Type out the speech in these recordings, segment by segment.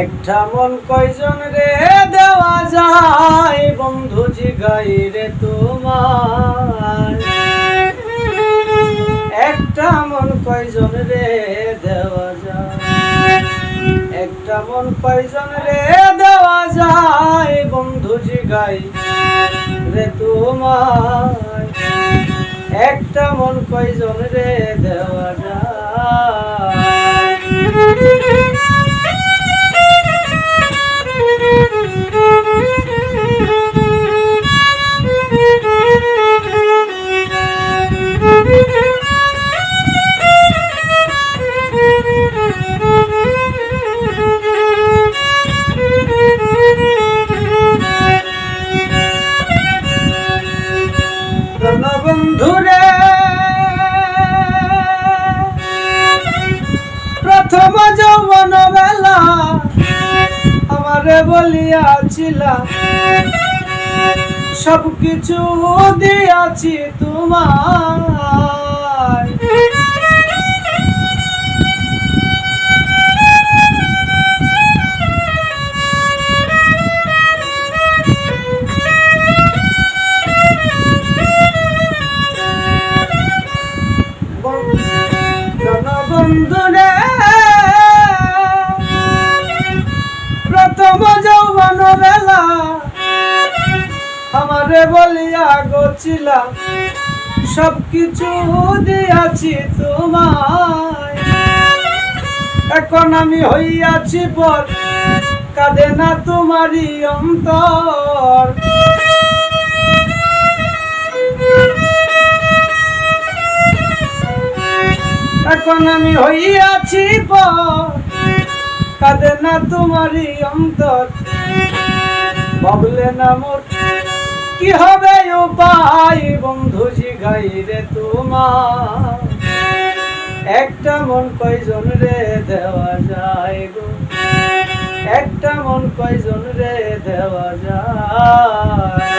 একটা মন কয়জন রে দেওয়া যায়? বন্ধু জিগাই রে তোমার একটা মন কয়জন রে দেওয়া যায়? একটা মন কয়জন রে দেওয়া যায়? বন্ধু জিগাই রে তোমার একটা মন কয়জন রে দেওয়া যায়? যৌবন বেলা আমারে বলিয়াছিলা। সব কিছু দিয়াছি তোমার আমারে বলিয়া গছিলাম সব কিছু দিয়াছি তোমায়। এখন আমি হইয়াছি পর, কাঁদে না তোমারই অন্তর। এখন আমি হইয়াছি পর, কাঁদে না তোমারই অন্তর। ভাবলে না মোর কি হবে উপায় বন্ধু জিগাই রে তোমার? একটা মন কয়জন রে দেওয়া যায় গো? একটা মন কয়জন রে দেওয়া যায়?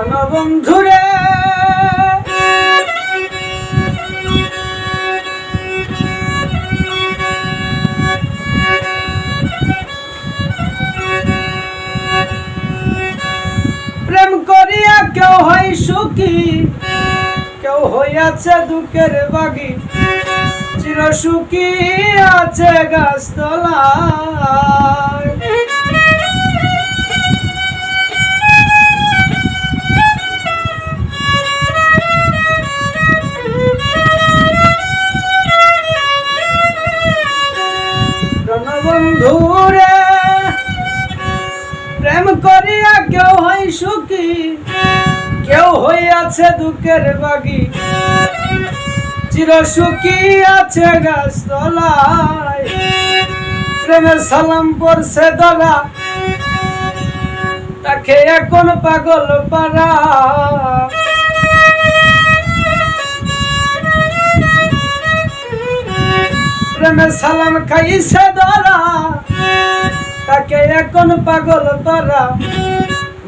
রণবন্ধুরে প্রেম করিয়া কেউ হয় সুখী কেউ হইয়াছে দুঃখের বাগি। চির সুখী আছে গাছতলায় বন্ধুরে প্রেম করিয়া কেউ হয় সুখী, কেউ হইয়াছে দুঃখের বাগি। চির সুখী আছে গাছতলায়, প্রেমের সালাম পড়ছে দলা। তাকে এখন পাগল পারা প্রেমের সালাম খাইছে ধরা তাকে এখন পাগল পারা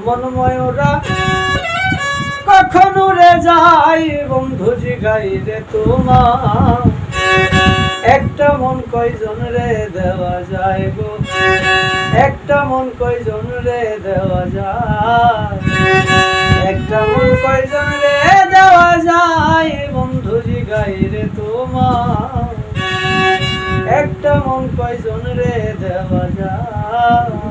মনময়রা। কখন রে যাই বন্ধু জিগাই রে একটা মন কয়জন রে দেওয়া যায় গো? একটা মন কয়জন রে দেওয়া যায়? একটা মন কয়জন রে দেওয়া যায় বন্ধু জিগাই রে তোমার? একটা মন কয়জন রে দেওয়া যায়